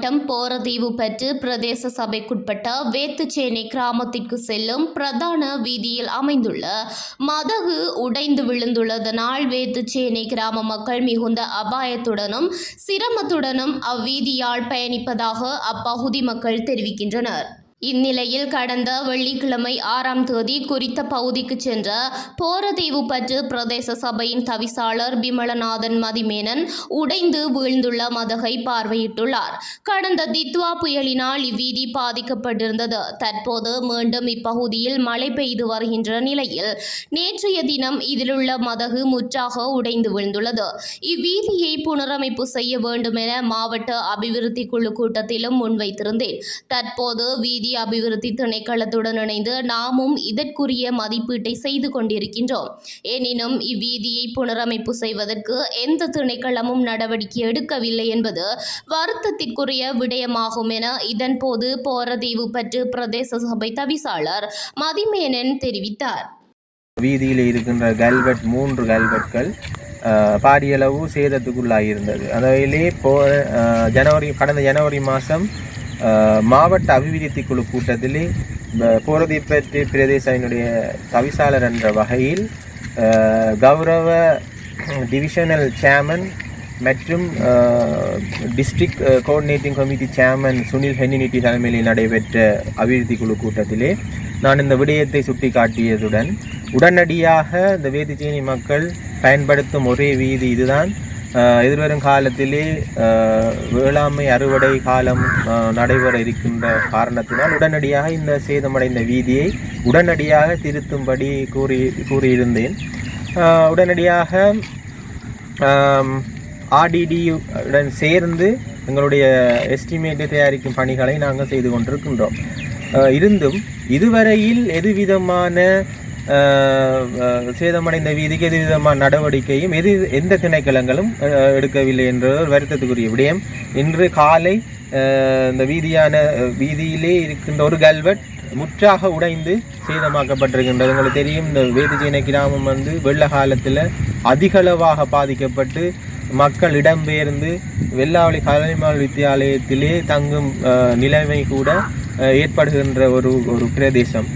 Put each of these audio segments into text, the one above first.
போரதீவு பெற்று பிரதேச சபைக்குட்பட்ட வேத்துச்சேனை கிராமத்திற்கு செல்லும் பிரதான வீதியில் அமைந்துள்ள மதகு உடைந்து விழுந்துள்ளதனால் வேத்துச்சேனை கிராம மக்கள் மிகுந்த அபாயத்துடனும் சிரமத்துடனும் அவ்வீதியால் பயணிப்பதாக அப்பகுதி மக்கள் தெரிவிக்கின்றனர். இந்நிலையில் கடந்த வெள்ளிக்கிழமை ஆறாம் தேதி குறித்த பகுதிக்கு சென்ற போரதீவு பற்று பிரதேச சபையின் தவிசாளர் பிமலநாதன் மதிமேனன் உடைந்து வீழ்ந்துள்ள மதகை பார்வையிட்டுள்ளார். கடந்த தித்வா புயலினால் இவ்வீதி பாதிக்கப்பட்டிருந்தது. தற்போது மீண்டும் இப்பகுதியில் மழை பெய்து வருகின்ற நிலையில் நேற்றைய தினம் இதிலுள்ள மதகு முற்றாக உடைந்து வீழ்ந்துள்ளது. இவ்வீதியை புனரமைப்பு செய்ய வேண்டும் என மாவட்ட அபிவிருத்தி குழு கூட்டத்திலும் முன்வைத்திருந்தேன். தற்போது வீதி அபிவிருத்தி திணைக்களத்துடன் இணைந்து நாமும் இதற்குரிய மதிப்பீட்டை செய்து கொண்டிருக்கின்றோம். எனினும் இவ்வீதியை புனரமைப்பு செய்வதற்கு எந்த திணைக்களமும் நடவடிக்கை எடுக்கவில்லை என்பது வருத்தத்திற்குரிய விடயமாகும் என இதன்போது போரதீவு பற்று பிரதேச சபை தவிசாளர் மதிமேனன் தெரிவித்தார். வீதியில் இருக்கின்ற கல்வெட் மூன்று கல்வெட்கள் பாரியளவு சேதத்துக்குள்ளாகியிருந்தது அதிலே போ ஜனவரி கடந்த ஜனவரி மாதம் மாவட்ட அபிவிருத்தி குழு கூட்டத்திலே போரதீப்பற்றி பிரதேசனுடைய தவிசாளர் என்ற வகையில் கௌரவ டிவிஷனல் சேர்மன் மற்றும் district coordinating committee chairman Sunil ஹெனினிட்டி தலைமையில் நடைபெற்ற அபிவிருத்தி குழு கூட்டத்திலே நான் இந்த விடயத்தை சுட்டிக்காட்டியதுடன் உடனடியாக இந்த வேதிச்சேனி மக்கள் பயன்படுத்தும் ஒரே வீதி இதுதான். எதிர்வரும் காலத்திலே வேளாண்மை அறுவடை காலம் நடைபெற இருக்கின்ற காரணத்தினால் உடனடியாக இந்த சேதமடைந்த வீதியை உடனடியாக திருத்தும்படி கூறி கூறியிருந்தேன். உடனடியாக ஆர்டிடி உடன் சேர்ந்து எங்களுடைய எஸ்டிமேட்டை தயாரிக்கும் பணிகளை நாங்கள் செய்து கொண்டிருக்கின்றோம். இருந்தும் இதுவரையில் எதுவிதமான சேதமடைந்த வீதிக்கு எது விதமான நடவடிக்கையும் எது எந்த திணைக்களங்களும் எடுக்கவில்லை என்ற ஒரு வருத்தத்துக்குரிய விடயம். இன்று காலை இந்த வீதியான வீதியிலே இருக்கின்ற ஒரு கல்வெட் முற்றாக உடைந்து சேதமாக்கப்பட்டிருக்கின்றது. உங்களுக்கு தெரியும் இந்த வேதிச்சேனை கிராமம் வந்து வெள்ள காலத்தில் அதிகளவாக பாதிக்கப்பட்டு மக்கள் இடம்பெயர்ந்து வெள்ளாவளி கலைமால் வித்தியாலயத்திலே தங்கும் நிலைமை கூட ஏற்படுகின்ற ஒரு ஒரு பிரதேசம்.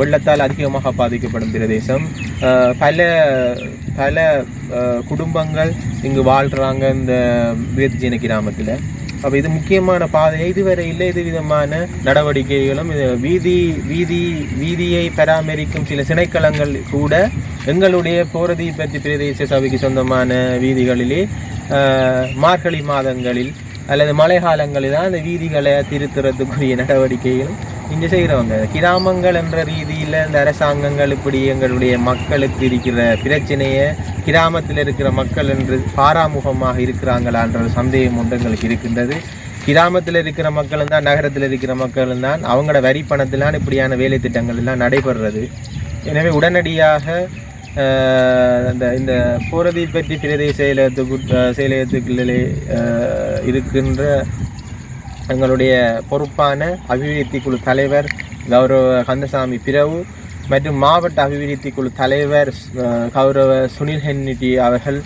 வெள்ளத்தால் அதிகமாக பாதிக்கப்படும் பிரதேசம். பல பல குடும்பங்கள் இங்கு வாழ்கிறாங்க இந்த வீர்ஜின கிராமத்தில். அப்போ இது முக்கியமான பாதை இதுவரை இல்லை இது விதமான நடவடிக்கைகளும் இது வீதி வீதி வீதியை பராமரிக்கும் சில சிணைக்களங்கள் கூட எங்களுடைய போரதி பற்றி பிரதேச சபைக்கு சொந்தமான வீதிகளிலே மார்கழி மாதங்களில் அல்லது மழை காலங்களில் தான் அந்த வீதிகளை திருத்துறதுக்குரிய நடவடிக்கைகளும் இங்கே செய்கிறவங்க கிராமங்கள் என்ற ரீதியில் இந்த அரசாங்கங்கள் இப்படி எங்களுடைய மக்களுக்கு இருக்கிற பிரச்சனையை கிராமத்தில் இருக்கிற மக்கள் என்று பாராமுகமாக இருக்கிறாங்களான்ற ஒரு சந்தேகம் ஒன்று எங்களுக்கு இருக்கின்றது. கிராமத்தில் இருக்கிற மக்களும் தான் நகரத்தில் இருக்கிற மக்களும் தான் அவங்களோட வரி பணத்திலான இப்படியான வேலை திட்டங்கள் எல்லாம் நடைபெறுறது. எனவே உடனடியாக இந்த இந்த போரதி பற்றி பிரதேச செயலகத்துக்கு செயலகத்துக்குள்ளே இருக்கின்ற எங்களுடைய பொறுப்பான அபிவிருத்தி குழு தலைவர் கௌரவ கந்தசாமி பிரவு மற்றும் மாவட்ட அபிவிருத்தி குழு தலைவர் கௌரவ சுனில் ஹென்னிட்டி அவர்கள்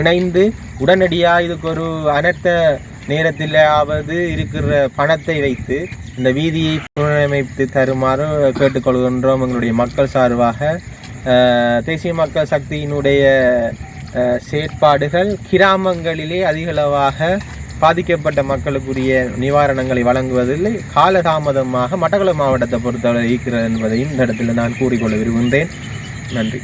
இணைந்து உடனடியாக இதுக்கு ஒரு அனர்த்த நேரத்திலாவது இருக்கிற பணத்தை வைத்து இந்த வீதியை புனரமைத்து தருமாறு கேட்டுக்கொள்கின்றோம். எங்களுடைய மக்கள் சார்பாக தேசிய மக்கள் சக்தியினுடைய செயற்பாடுகள் கிராமங்களிலே அதிகளவாக பாதிக்கப்பட்ட மக்களுக்குரிய நிவாரணங்களை வழங்குவதில் காலதாமதமாக மட்டக்களப்பு மாவட்டத்தை பொறுத்தவரை இருக்கிறது என்பதையும் இந்த இடத்தில் நான் கூறிக்கொள்ள விரும்புகின்றேன். நன்றி.